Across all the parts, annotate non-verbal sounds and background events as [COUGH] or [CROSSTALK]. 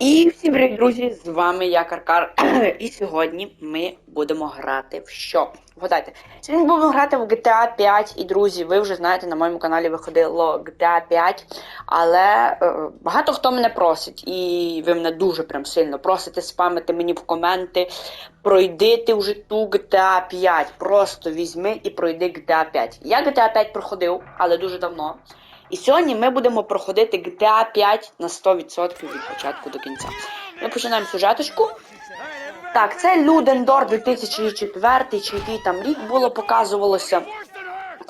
І всім привіт, друзі! З вами я Каркар. [CLEARS THROAT] І сьогодні ми будемо грати в що? Вгадайте, сьогодні будемо грати в GTA 5. І друзі, ви вже знаєте, на моєму каналі виходило GTA 5. Але е, багато хто мене просить, і ви мене дуже прям сильно просите спамити мені в коменти. Пройдити вже ту GTA 5. Просто візьми і пройди GTA 5. Я GTA 5 проходив, але дуже давно. І сьогодні ми будемо проходити GTA 5 на 100% від початку до кінця. Ми починаємо сюжеточку. Так, це Людендор 2004 чи який там рік було показувалося.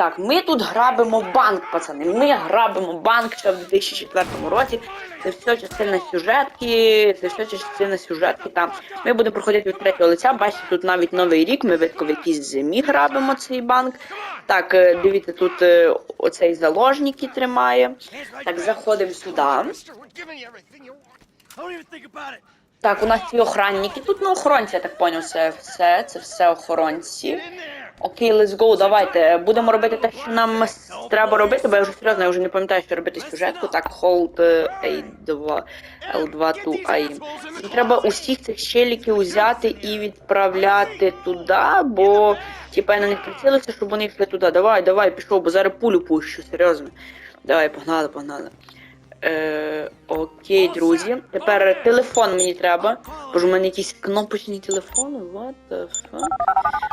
Так, ми тут грабимо банк, пацани. Ми грабимо банк ще в 2004 році. Це все частина сюжетки, це все частина сюжетки. Там ми будемо проходити від третього лиця. Бачите, тут навіть новий рік. Ми видко в якійсь зимі грабимо цей банк. Так, е, дивіться, тут е, оцей заложник і тримає. Так, заходимо сюди. Так, у нас ці охранники. Тут ну охоронці, я так поняв, це все. Це все охоронці. Окей, let's go, давайте. Будемо робити те, що нам треба робити, бо я вже серйозно, я вже не пам'ятаю, що робити сюжетку. Так, hold е, A2, L2 to AIM. Треба усіх цих щеліків взяти і відправляти туди, бо типа я на них прицілився, щоб вони йшли туди. Давай, давай, пішов, бо зараз пулю пущу, серйозно. Давай, погнали, погнали. Е, окей, друзі. Тепер телефон мені треба. Бо ж у мене якісь кнопочні телефони. What the fuck?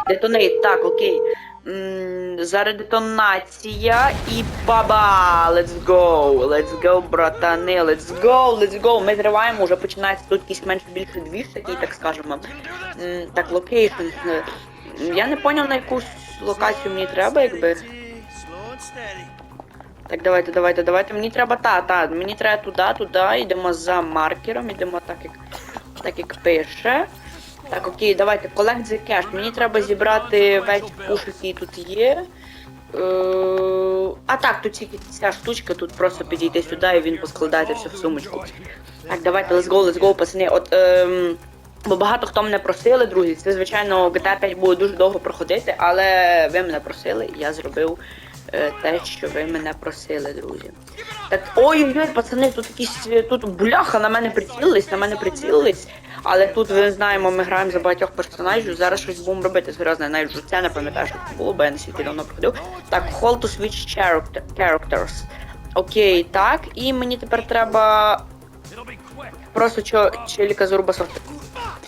Детонейт, так, окей. М, зараз детонація і баба! Let's go! Let's go, братани! Let's go! Let's go! Ми зриваємо, вже починається тут якийсь менш більше двіж, такий, так скажемо. М, Так, локейшн. Е, Я не поняв на якусь локацію мені треба, якби. Так, давайте, давайте, давайте. Мені треба та, та. Мені треба туди, туди. Йдемо за маркером, йдемо так, як так як пише. Так, окей, давайте, collect the cash. Мені треба зібрати весь пуш, який тут є. Е, а так, тут тільки ця штучка, тут просто підійти сюди і він поскладається все в сумочку. Так, давайте, let's go, let's go, пацани. От, ем, бо багато хто мене просили, друзі. Це, звичайно, GTA 5 буде дуже довго проходити, але ви мене просили, і я зробив те, що ви мене просили, друзі. Так, ой-ой-ой, пацани, тут якісь е, тут бляха на мене прицілились, на мене прицілились. Але тут ви знаємо, ми граємо за багатьох персонажів. Зараз щось будемо робити серйозно, я навіть це не пам'ятаю, що це було, бо я настільки давно проходив. Так, hold to switch characters. Окей, так, і мені тепер треба просто чо, челіка зарубасости.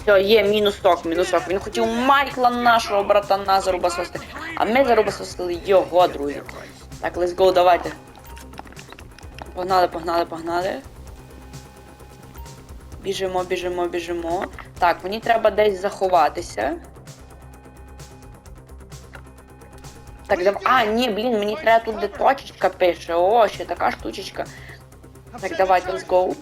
Все, є мінус сок, мінус сок. Він хотів Майкла нашого братана зарубасости. А ми зарубасосили його, друзі. Так, let's go, давайте. Погнали, погнали, погнали. Біжимо, біжимо, біжимо. Так, мені треба десь заховатися. Так, дав... А, ні, блін, мені треба тут де точечка пише. О, ще така штучечка. Так, давайте, let's go.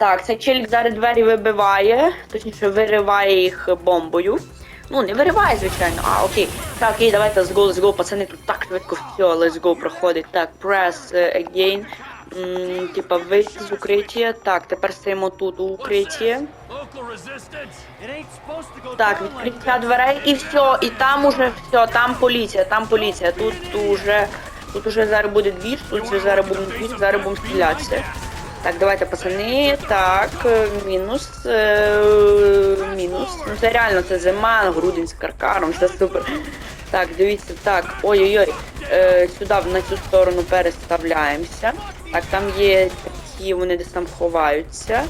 Так, цей челік зараз двері вибиває, точніше вириває їх бомбою. Ну, не вириває, звичайно. А, окей. Так, окей, давайте let's go, let's go, пацани, тут так швидко все, let's go проходить. Так, press е, again. М, Типа вийти з укриття. Так, тепер стоїмо тут у укритті. Так, відкриття дверей і все, і там уже все, там поліція, там поліція. Тут уже, тут уже зараз буде двіж, тут вже зараз буде двіж, зараз будемо стрілятися. Так, давайте, пацани. Так, е, мінус. Е, мінус. Ну це реально, це зима, грудень з каркаром, це супер. Так, дивіться, так, ой-ой-ой. Е, сюди на цю сторону переставляємося. Так, там є такі, вони десь там ховаються.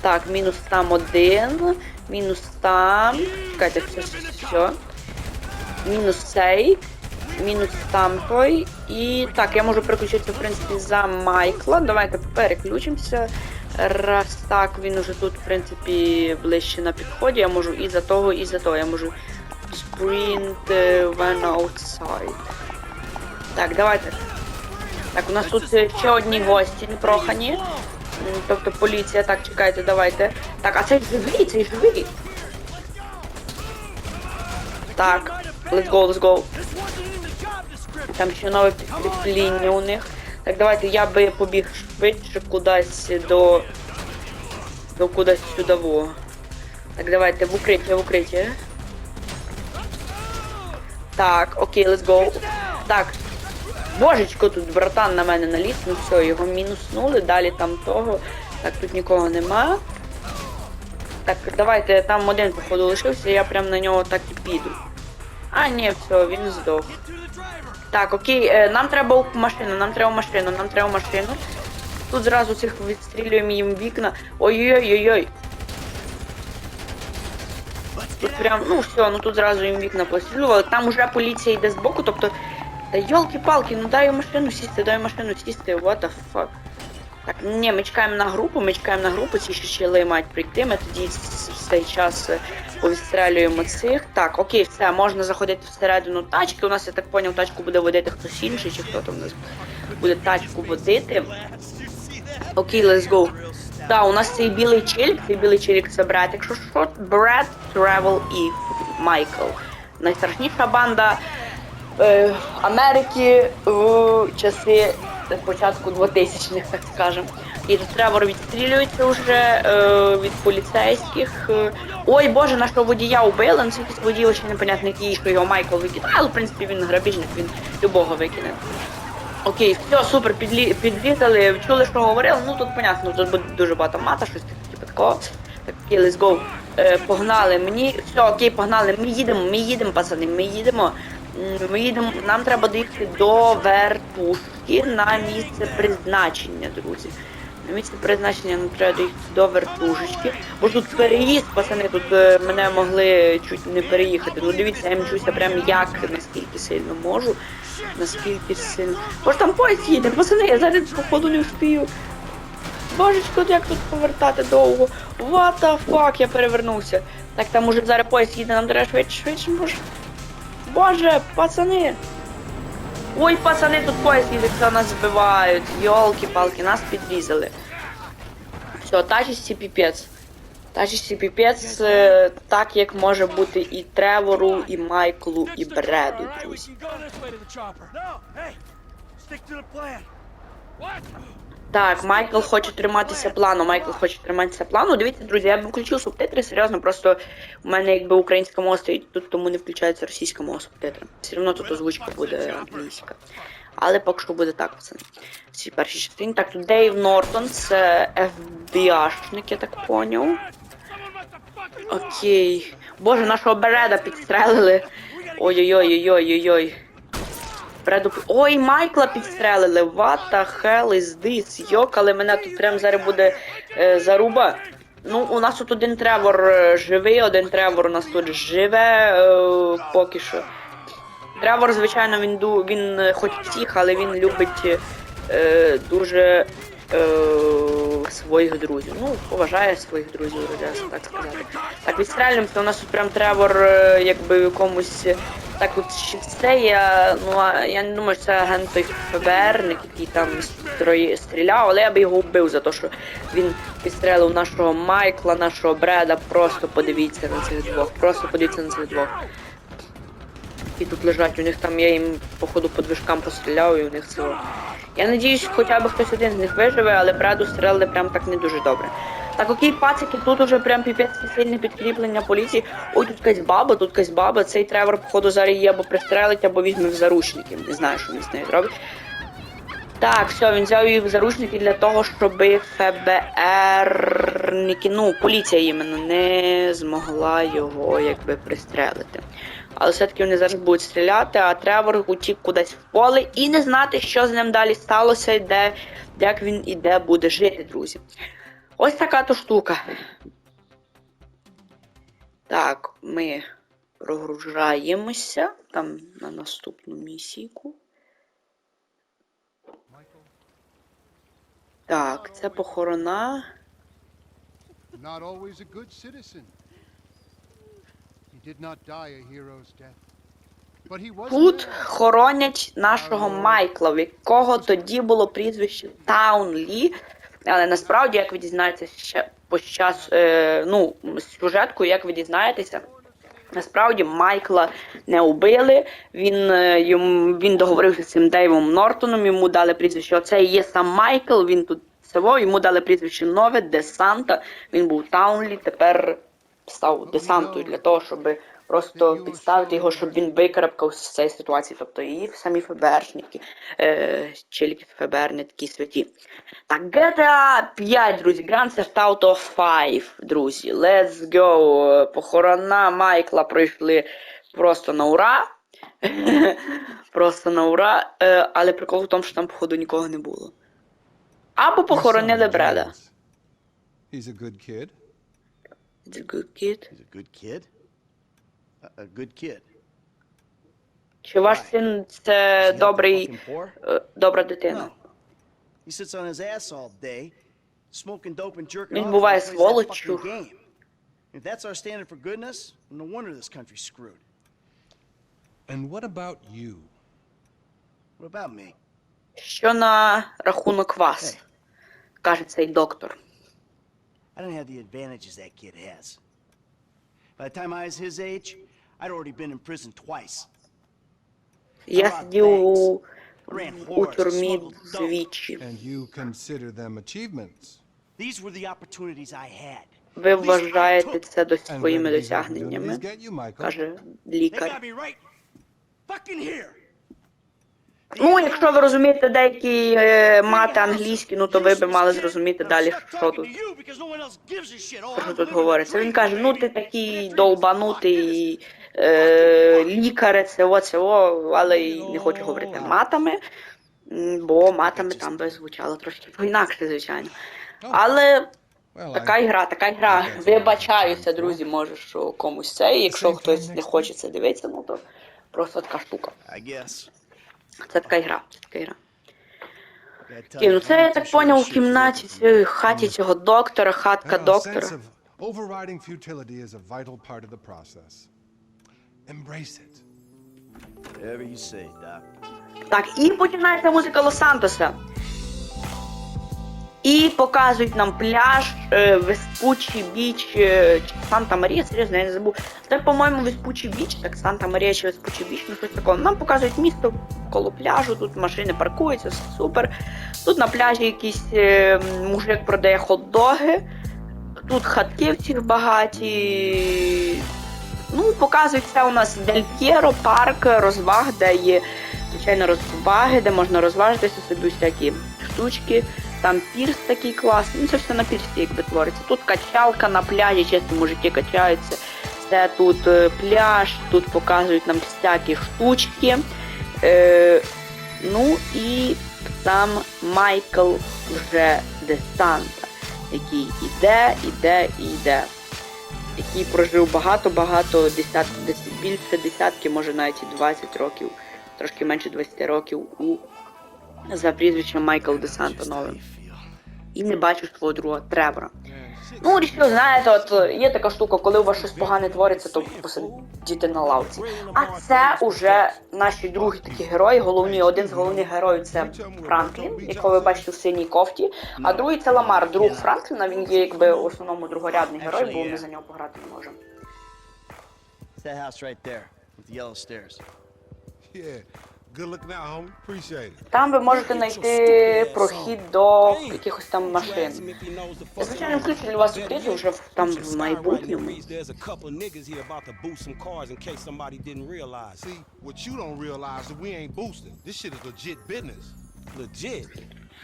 Так, мінус там один, мінус там. Чекайте, все, все, все. Мінус цей, мінус там той. І так, я можу переключитися, в принципі, за Майкла. Давайте переключимося. Раз так, він уже тут, в принципі, ближче на підході. Я можу і за того, і за того. Я можу sprint е, when outside. Так, давайте. Так, у нас тут е, ще одні гості непрохані. Тобто поліція, так, чекайте, давайте. Так, а цей живий, цей живий. Так, let's go, let's go. Там ще нове підкріплення у них. Так, давайте я би побіг швидше кудись до. До кудись сюди. Так, давайте в укриття, в укриття. Так, окей, let's go. Так. Божечко, тут братан на мене наліз, ну все, його мінуснули, далі там того. Так, тут нікого нема. Так, давайте, там один, походу, лишився, я прям на нього так і піду. А, ні, все, він здох. Так, окей, е, нам треба машину, нам треба машину, нам треба машину. Тут зразу цих відстрілюємо їм вікна. Ой-ой-ой-ой. Тут прям, ну все, ну тут зразу їм вікна пострілювали. Там уже поліція йде збоку, тобто. Та йолки-палки, ну дай машину сісти, дай машину сісти, what the fuck. Так, ні, ми чекаємо на групу, ми чекаємо на групу, ці ще щели мають прийти, ми тоді в цей час повістрелюємо цих. Так, окей, все, можна заходити всередину тачки. У нас, я так поняв, тачку буде водити хтось інший, чи хто там у нас буде тачку водити. Окей, let's go. Так, у нас цей білий челік, цей білий челік це брат. Якщо що, Брат, Тревел і Майкл. Найстрашніша банда е, Америки в часи початку 2000-х, так скажемо. І Тревор відстрілюється вже е, від поліцейських. Е, Ой боже, нашого водія убили, ну якийсь водій лише непонятно який, що його Майкл викидає, але в принципі він грабіжник, він любого викине. Окей, все, супер, підлі... підрізали, чули, що говорили, ну тут понятно, тут буде дуже багато мата, щось типу такого. Так, окей, let's go. Е, погнали, мені, все, окей, погнали, ми їдемо, ми їдемо, пацани, ми їдемо. Ми їдемо, нам треба доїхати до вертушки на місце призначення, друзі. Місце призначення нам треба доїхати до вертушечки. Бо тут переїзд, пацани, тут е, мене могли чуть не переїхати. Ну дивіться, я мчуся прям як, наскільки сильно можу. Наскільки сильно. Бо ж там поїзд їде, пацани, я зараз походу не встигаю. Божечко, як тут повертати довго? What the fuck, я перевернувся. Так там уже зараз поїзд їде, нам треба швидше, швидше, боже. Боже, пацани. Ой, пацани, тут поїзд їде, нас збивають. Йолки-палки, нас підрізали. Все, тачісті піпець. Тачісті піпець, е, так як може бути і Тревору, і Майклу, і Бреду, друзі. Так, Майкл хоче триматися плану. Майкл хоче триматися плану. Дивіться, друзі, я б включив субтитри, серйозно, просто у мене якби українська мова стоїть тут, тому не включається російська мова субтитри. Все одно тут озвучка буде англійська. Але поки що буде так, пацани. В цій першій частині. Так, тут Дейв Нортон, це FBI-шник, я так поняв. Окей. Боже, нашого Береда підстрелили. Ой-ой-ой-ой-ой-ой. Бреду... Ой, Майкла підстрелили. What the hell is this? Йок, але мене тут прям зараз буде е, заруба. Ну, у нас тут один Тревор е, живий, один Тревор у нас тут живе е, поки що. Тревор, звичайно, він він е, хоч всіх, але він любить е, дуже е, своїх друзів. Ну, поважає своїх друзів, так сказати. Так, відстрелюємося, у нас тут прям Тревор, е, якби в якомусь. е, Так от все я. Ну а я не думаю, що це агент той ФБРник, який там строї стріляв, але я би його вбив за те, що він підстрелив нашого Майкла, нашого Бреда. Просто подивіться на цих двох. Просто подивіться на цих двох. І тут лежать, у них там я їм, походу, по движкам постріляв, і у них це. Я надіюсь, хоча б хтось один з них виживе, але Бреду стрелили прям так не дуже добре. Так, окей, пацики, тут уже прям піпець сильне підкріплення поліції. Ой, тут якась баба, тут якась баба. Цей Тревор, походу, зараз її або пристрелить, або візьме в заручники. Не знаю, що він з нею зробить. Так, все, він взяв її в заручники для того, щоб ФБРники, ну, поліція іменно не змогла його якби пристрелити. Але все-таки вони зараз будуть стріляти, а Тревор утік кудись в поле і не знати, що з ним далі сталося, і де, як він і де буде жити, друзі. Ось така то штука. Так, ми прогружаємося там на наступну місійку. Так, це похорона. not always a good citizen. Тут хоронять нашого Майкла, в якого тоді було прізвище Таунлі. Але насправді, як ви дізнаєтеся ще по час, е, ну, сюжетку, як ви дізнаєтеся, насправді Майкла не убили. Він, е, йому, він договорився з цим Дейвом Нортоном, йому дали прізвище. Оце і є сам Майкл, він тут село, йому дали прізвище нове, Десанта. Він був Таунлі, тепер став десантою для того, щоб просто підставити його, щоб він викарабкав з цієї ситуації. Тобто і самі ФБРшники, е, челіки ФБР не такі святі. Так, GTA 5, друзі, Grand Theft Auto 5, друзі. Let's go. Похорона Майкла пройшли просто на ура. [LAUGHS] Просто на ура. Е, але прикол в тому, що там, походу, нікого не було. Або похоронили Бреда. He's a good kid. It's a good kid. He's a good kid. A, a good kid. Чи ваш син це Is he добрий, fucking poor? е, добра дитина? No. He sits on his ass all day, smoking dope and jerking Він off. буває while he plays that сволоччю. fucking game. If that's our standard for goodness, no wonder this country's screwed. And what about you? What about me? Що на рахунок вас? каже цей доктор. I don't have the advantages that kid has. By the time I was his age, I'd already been in prison twice. Я сидів у, I ran у whores, тюрмі smuggled dope. двічі. And you consider them achievements. These were the opportunities I had. Ви At least I вважаєте took. це до And своїми where do these досягненнями? opportunities get you, Michael? каже They лікар. got me right fucking here. Ну, якщо ви розумієте деякі е, мати англійські, ну то ви б мали зрозуміти далі, що тут, що тут говориться. Він каже, ну ти такий долбанутий е, лікар, це о, це о, але й не хочу говорити матами, бо матами там би звучало трошки по-інакше, звичайно. Але така I, ігра, така ігра. Вибачаюся, друзі, може, що комусь це, якщо хтось не хоче це дивитися, ну то просто така штука. Це така ігра, це така ігра. Ті, ну це я так поняв у кімнаті, цієї хаті цього доктора, хатка доктора. overriding futility is a vital part of the process. Embrace it. Whatever you say, Doc. Так, і починається музика Лос-Сантоса. І показують нам пляж, е, Веспучі біч, е, Санта Марія, серйозно, я не забув. Це, по-моєму, Веспучі біч, так Санта Марія чи Веспучі біч, ну щось такого. Нам показують місто коло пляжу, тут машини паркуються, все супер. Тут на пляжі якийсь е, мужик продає хот-доги. Тут хатки в багаті. Ну, показується у нас Дель П'єро, парк розваг, де є, звичайно, розваги, де можна розважитися собі всякі штучки. Там пірс такий класний. Ну, це все на пірсі якби твориться. Тут качалка на пляжі, чесно, мужики качаються. Це тут е, пляж, тут показують нам всякі штучки. Е, ну і сам Майкл вже Десанта, який іде, іде і йде який прожив багато-багато, десятки, більше десятки, може навіть і 20 років, трошки менше 20 років у за прізвищем Майкл Де Санто новим. І не бачу свого друга Тревора. Ну, річно, знаєте, от є така штука, коли у вас щось погане твориться, то посидіти на лавці. А це уже наші другі такі герої. Головні, один з головних героїв це Франклін, якого ви бачите в синій кофті. А другий це Ламар, друг Франкліна. Він є якби в основному другорядний герой, бо ми за нього пограти не можемо. That house right there with the yellow stairs. Yeah. Там ви можете знайти прохід до якихось там машин. Звичайно, включу для вас субтитри вже в- там в майбутньому. There's a couple niggas here about to boost some cars in case somebody didn't realize. See, what you don't realize is we ain't boosting. This shit is legit business. Legit.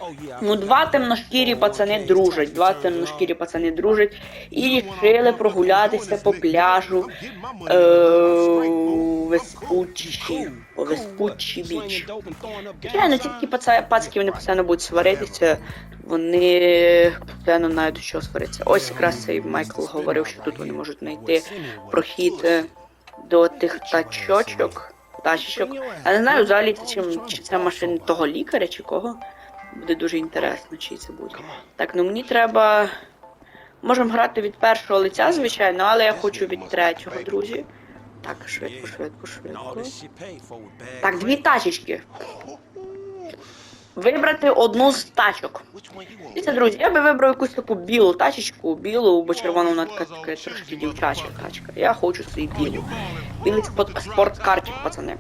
Oh yeah. I Ну, два темношкірі пацани дружать, два темношкірі пацани дружать і рішили прогулятися по пляжу е, Веспуччі, по Веспуччі біч. Звичайно, ці такі пацки вони постійно будуть сваритися, вони постійно знають до чого сваритися. Ось якраз цей Майкл говорив, що тут вони можуть знайти прохід е, до тих тачочок. Тачечок. Я не знаю взагалі, чим, чи це машини того лікаря, чи кого. Буде дуже інтересно, чи це буде. Так, ну мені треба. Можемо грати від першого лиця, звичайно, але я хочу від третього, друзі. Так, швидко, швидко, швидко. Так, дві тачечки. Вибрати одну з тачок. Дивіться, друзі, я би вибрав якусь таку білу тачечку, білу, бо червона вона така, така трошки дівчача тачка. Я хочу свій білу. Білий спорт, спорткарчик, пацани.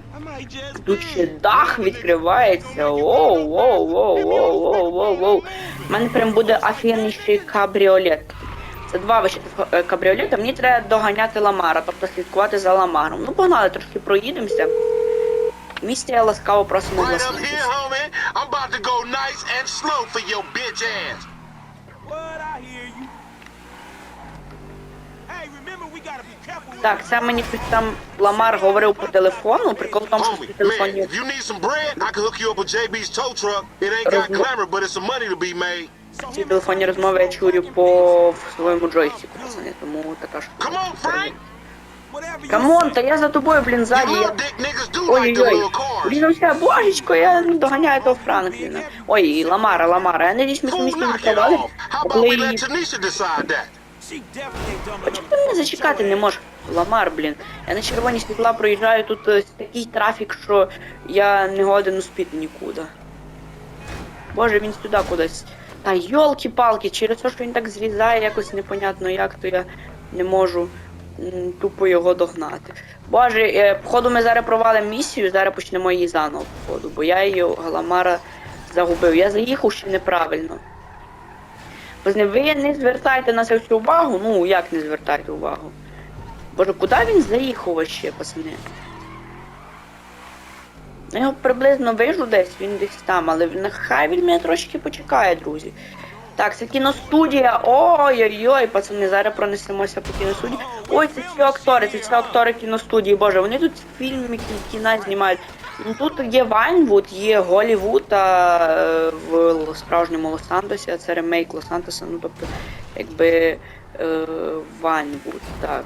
Тут ще дах відкривається. Воу, воу, воу, воу, воу, воу, воу. У мене прям буде офігенніший кабріолет. Це два вищих е, кабріолети. Мені треба доганяти Ламара, тобто слідкувати за Ламаром. Ну, погнали, трошки проїдемося. Місія ласкаво просимо with Так, це мені щось там Ламар говорив по телефону. Прикол в тому, що в Homie, man, ці телефонні розмови я чую по своєму джойстику, пацани, тому така ж. Камон, та я за тобою, блін, ззаді. Я... Ой-ой-ой. little cars. Різався, божечко, я доганяю того Франкліна. Ой, Ламара, Ламара. Я надіюсь, ми самі? How about Коли її... А чому ти мене зачекати не можеш? Ламар, блін. Я на червоні світла проїжджаю, тут е, такий трафік, що я не годен успіти нікуди. Боже, він сюди кудись. Та йолки-палки, через те, що він так зрізає, якось непонятно як, то я не можу тупо його догнати. Боже, е, походу ми зараз провалимо місію, зараз почнемо її заново, походу, бо я її Галамара загубив. Я заїхав ще неправильно. Ви не звертайте на це всю увагу, ну як не звертайте увагу? Боже, куди він заїхав вообще, пацани? Я його приблизно вижу десь, він десь там, але нехай він мене трошки почекає, друзі. Так, це кіностудія. Ой-ой-ой, пацани, зараз пронесемося по кіностудії. Ой, це ці актори, це ці актори кіностудії, боже, вони тут фільми кі- кіна знімають. Ну тут є Вайнвуд, є Голівуд а в справжньому Лос-Сантосі, а це ремейк Лос-Сантоса, ну тобто, якби е, Вайнвуд, так.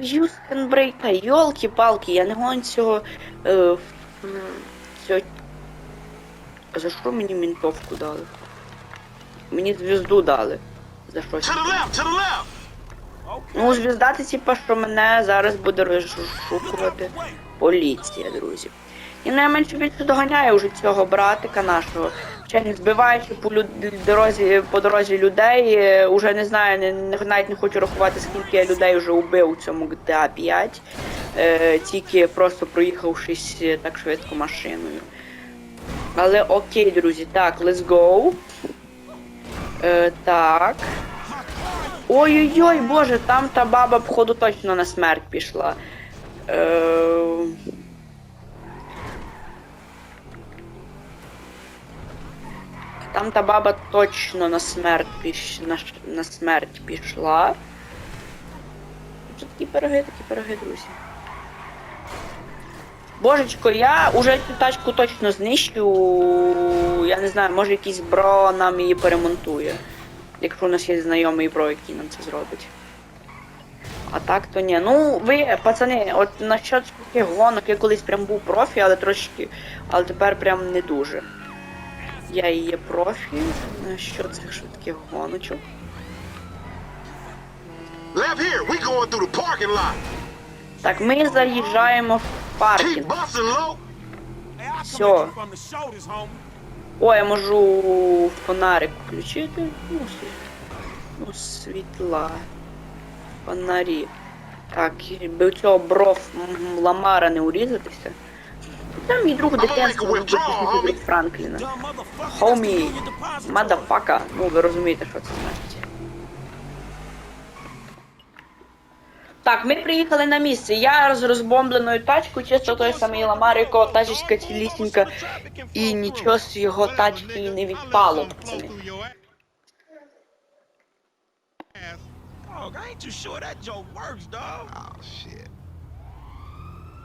Юстен Брейка, йолки-палки, я не гоню цього. Е. За що мені мінтовку дали? Мені звізду дали. За щось. Ну, звізда це типа, що мене зараз буде розшукувати поліція, друзі. І найменше більше доганяє вже цього братика нашого. Не збиваючи по дорозі, по дорозі людей, е, уже не знаю, не- навіть не хочу рахувати, скільки я людей вже убив у цьому GTA 5, е, тільки просто проїхавшись е, так швидко машиною. Але окей, друзі, так, let's go. Е, так. Ой-ой-ой, боже, там та баба, походу, точно на смерть пішла. Е... Там та баба точно на смерть піш... на, на смерть пішла. Це такі пироги, такі пироги, друзі. Божечко, я уже цю тачку точно знищу. Я не знаю, може якийсь бро нам її перемонтує. Якщо у нас є знайомий бро, який нам це зробить. А так то ні. Ну, ви, пацани, от насчет таких гонок, я колись прям був профі, але трошки. Але тепер прям не дуже. Я і є профі. Насчет цих швидких гоночок. Left here, we going through the parking lot. Так, ми заїжджаємо в паркінг. Homie. О, я можу фонарик включити. Ну, світ... ну світла. Фонарі. Так, якби у цього бров Ламара не урізатися. Там мій друг withdrawal, друг homie. Франкліна. Deposit. мадафака. Ну, ви розумієте, що це значить. Так, ми приїхали на місце. Я з розбомбленою тачкою, чисто той самий Ламар, якого тачечка цілісінька, і нічого з його тачки не відпало, пацани. I ain't too sure that joke works, dog. Oh shit.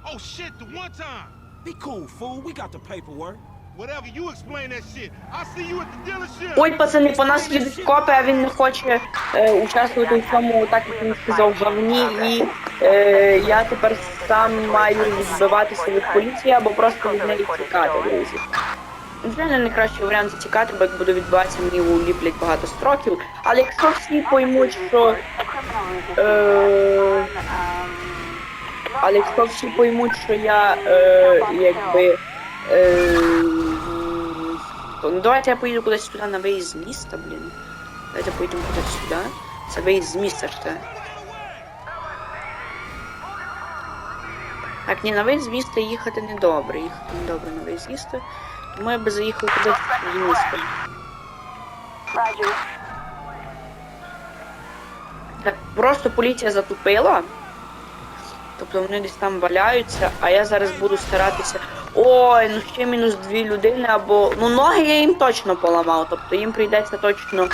Oh shit, the one time. Be cool, fool. We got the paperwork. Whatever, you explain that shit. I'll see you at the dealership. Ой, пацани, по нас їдуть копи, а він не хоче е, участвувати в цьому, так як він сказав, говні, і е, я тепер сам маю відбиватися від поліції або просто від неї тікати, друзі. Звичайно, найкращий варіант це тікати, бо як буду відбиватися, мені уліплять багато строків. Але якщо всі поймуть, що. Е, але якщо всі поймуть, що я е, якби. Е, ну давайте я поїду кудись сюди на виїзд з міста, блін. Давайте поїдемо кудись сюди. Це виїзд з міста ж це. Так, ні, на виїзд з міста їхати не добре. Їхати не добре на виїзд з міста. Тому я би заїхав кудись в місто. Так просто поліція затупила. Тобто вони десь там валяються, а я зараз буду старатися. Ой, ну ще мінус дві людини, або. Ну ноги я їм точно поламав, тобто їм прийдеться точно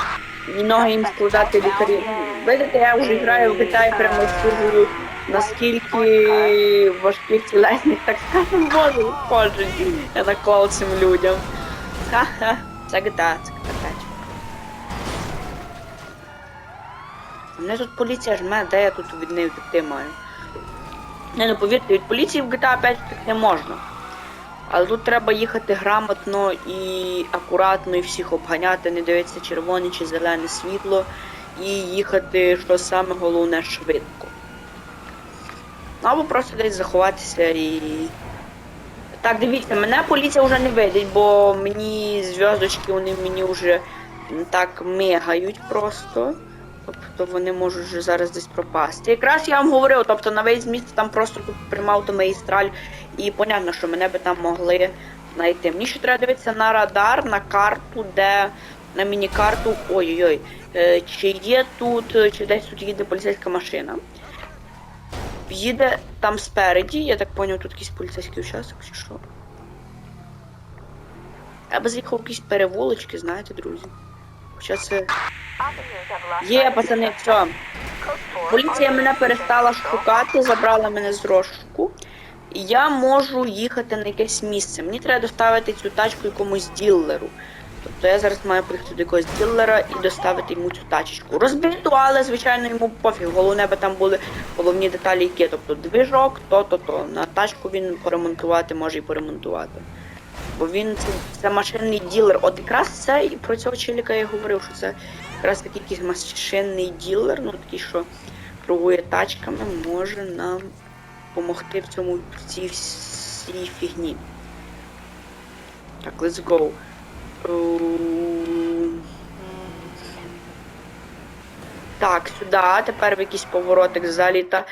і ноги їм складати лікарі. Видите, я вже граю в GTA, прямо стужую, наскільки важких тілесних, [LAUGHS] так скажемо, боже, входжу. Я наклав цим людям. Ха-ха, це GTA, це GTA. Мене тут поліція жме, де я тут від неї втекти маю. Не, ну повірте, від поліції в GTA 5 втекти можна. Але тут треба їхати грамотно і акуратно, і всіх обганяти, не дивитися червоне чи зелене світло, і їхати, що саме головне, швидко. Ну, Або просто десь заховатися і. Так, дивіться, мене поліція вже не видить, бо мені зв'язочки вони мені вже так мигають просто. Тобто вони можуть вже зараз десь пропасти. Якраз я вам говорив, тобто на весь міст там просто приймав то магістраль, і понятно, що мене би там могли знайти. Мені ще треба дивитися на радар, на карту, де на міні-карту. Ой-ой-ой. Е, чи є тут, е, чи десь тут їде поліцейська машина. Їде там спереді, я так поняв, тут якийсь поліцейський участок чи що. Я би заїхав в якісь перевулочки, знаєте, друзі. Хоча це. Є, пацани, все. Поліція мене перестала шукати, забрала мене з розшуку. І я можу їхати на якесь місце. Мені треба доставити цю тачку якомусь ділеру. Тобто я зараз маю приїхати до якогось ділера і доставити йому цю тачечку. Розбиту, але звичайно йому пофіг. Головне би там були головні деталі, які. Тобто движок, то-то-то. На тачку він поремонтувати може і поремонтувати. Бо він це, це машинний ділер. От якраз це і про цього челіка я говорив, що це якраз такий якийсь машинний ділер, ну такий, що торгує тачками, може нам допомогти в цьому в цій всій фігні. Так, let's go. Ем, Так, сюди, тепер в якийсь поворотик заліта.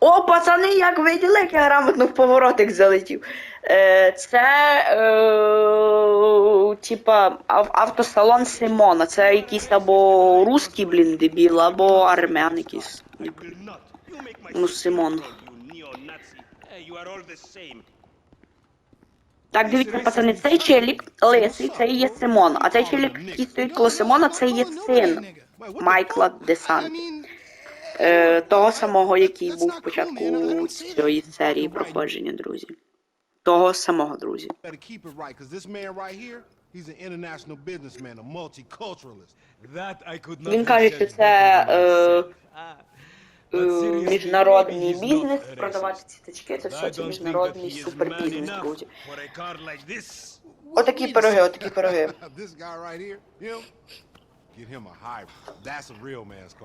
О, пацани, як виділи, як я грамотно в поворотик залетів. Е, це е, типа автосалон Симона. Це якийсь або русський, блін, дебіл, або армян якийсь. Ну, Симон. Так, дивіться, пацани, цей челік лисий, це є Симон. А цей челік, який стоїть коло Симона, це є син Майкла Десанти. Е, того самого, який був спочатку цієї серії проходження, друзі. Того самого, друзі. Він каже, що це е. Ah, е, міжнародний бізнес, продавати ці тачки, це все це міжнародний супербізнес, друзі. Отакі пироги, отакі пироги.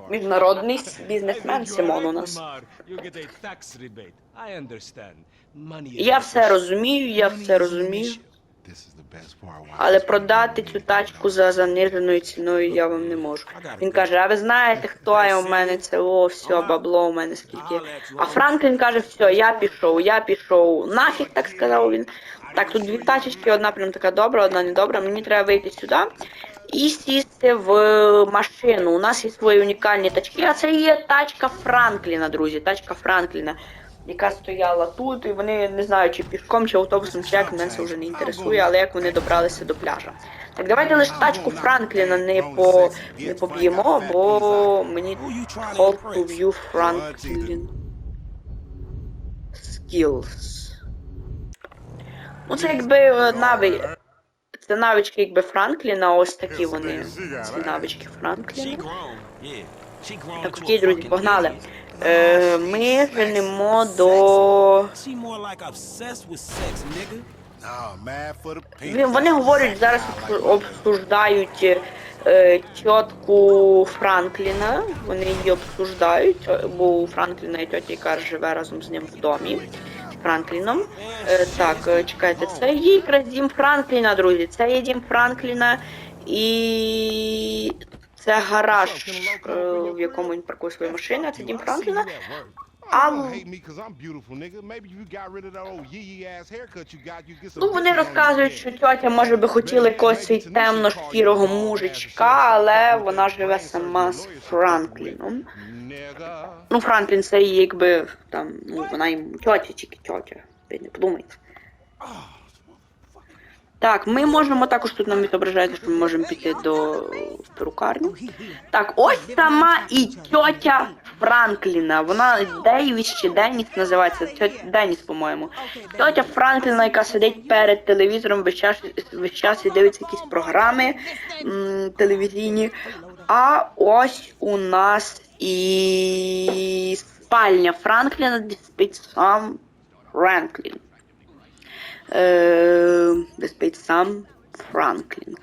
Міжнародний бізнесмен Симон у нас. Я все розумію, я все розумію. Але продати цю тачку за заниженою ціною я вам не можу. Він каже, а ви знаєте, хто я у мене це о, все, бабло у мене скільки. А Франклін каже, все, я пішов, я пішов. Нафіг так сказав він. Так, тут дві тачечки, одна прям така добра, одна не добра. Мені треба вийти сюди і сісти в машину. У нас є свої унікальні тачки, а це є тачка Франкліна, друзі. Тачка Франкліна, яка стояла тут, і вони не знаю, чи пішком, чи автобусом, чи як мене це вже не інтересує, але як вони добралися до пляжа. Так, давайте лише тачку Франкліна не по не поб'ємо, бо мені call to view Franklin skills. Ну це якби е, нави. Це навички якби Франкліна, ось такі вони. Ці навички Франкліна. Так, окей, друзі, погнали. Ми женемо до. Вони говорять, зараз обсуждають е, тітку Франкліна. Вони її обсуждають, е, бо у Франкліна і тьотя, яка живе разом з ним в домі. Франкліном. Е, так, чекайте, це є якраз дім Франкліна, друзі. Це є дім Франкліна і це гараж, е, в якому він паркує свої машини. Це дім Франкліна. Some. Ну, вони розказують, що тьотя, може би хотіла якогось і темно-шкірого мужичка, але вона живе сама з Франкліном. Ну, Франклін це її якби там, ну, вона їм тьотя, тільки тьотя. Ви не подумайте. Так, ми можемо також тут нам відображається, що ми можемо піти до перукарні. Так, ось сама і тьотя Франкліна. Вона Дейвіс чи Деніс називається. Тьотя Деніс, по-моєму. Тьотя Франкліна, яка сидить перед телевізором весь час, весь час і дивиться якісь програми м, телевізійні. А ось у нас і спальня Франкліна, спить сам Франклін. Е, сам Франклін.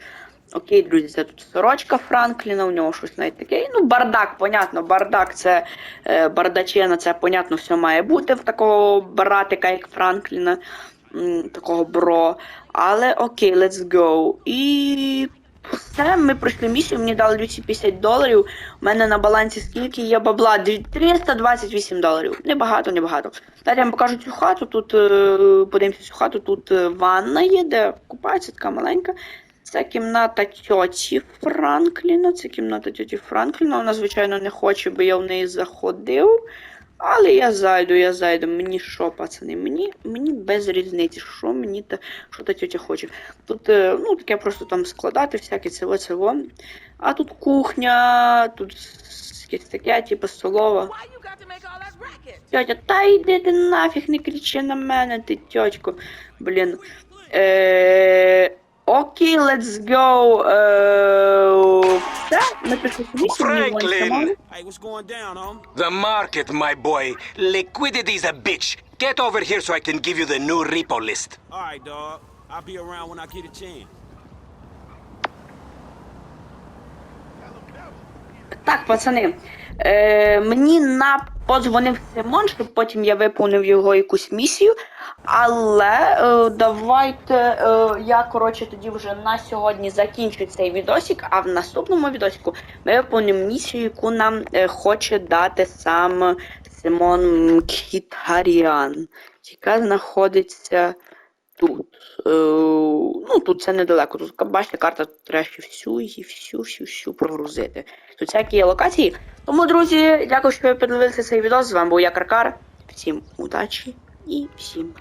Окей, друзі, це тут сорочка Франкліна, у нього щось навіть таке. Ну, бардак, понятно, бардак це е, бардачина, це понятно, все має бути в такого братика, як Франкліна, такого бро. Але окей, let's go. І все, ми пройшли місію, мені дали 250 доларів. У мене на балансі скільки є бабла? 328 доларів. Небагато, небагато. Далі я вам покажу цю хату. Тут е, подивимося цю хату, тут е, ванна є, де купається така маленька. Це кімната тьоті Франкліна. Це кімната тьоті Франкліна. Вона, звичайно, не хоче, би я в неї заходив. Але я зайду, я зайду. Мені що, пацани? Мені, мені без різниці, що мені та що та тьотя хоче. Тут, е, ну, таке просто там складати всяке цього цього. А тут кухня, тут якесь таке, типу столова. Тьотя, та йди ти нафіг, не кричи на мене, ти тьотько. Блін. Е, окей, let's go. Е, все, ми пішли собі, Franklin! сьогодні. Hey, what's going down, home? The market, my boy. Liquidity's a bitch. Get over here so I can give you the new repo list. All right, dog. I'll be around when I get a chance. Так, пацани, Е, мені на подзвонив Симон, щоб потім я виповнив його якусь місію. Але е, давайте е, я, коротше, тоді вже на сьогодні закінчу цей відосик, а в наступному відосику ми виповнимо місію, яку нам е, хоче дати сам Симон Мкхітаріан, яка знаходиться тут. Е, ну, тут це недалеко. Тут бачите, карта треба всю і всю, всю, всю прогрузити. Тут всякі є локації. Тому, друзі, дякую, що ви подивилися цей відео. З вами був я Каркар. Всім удачі і всім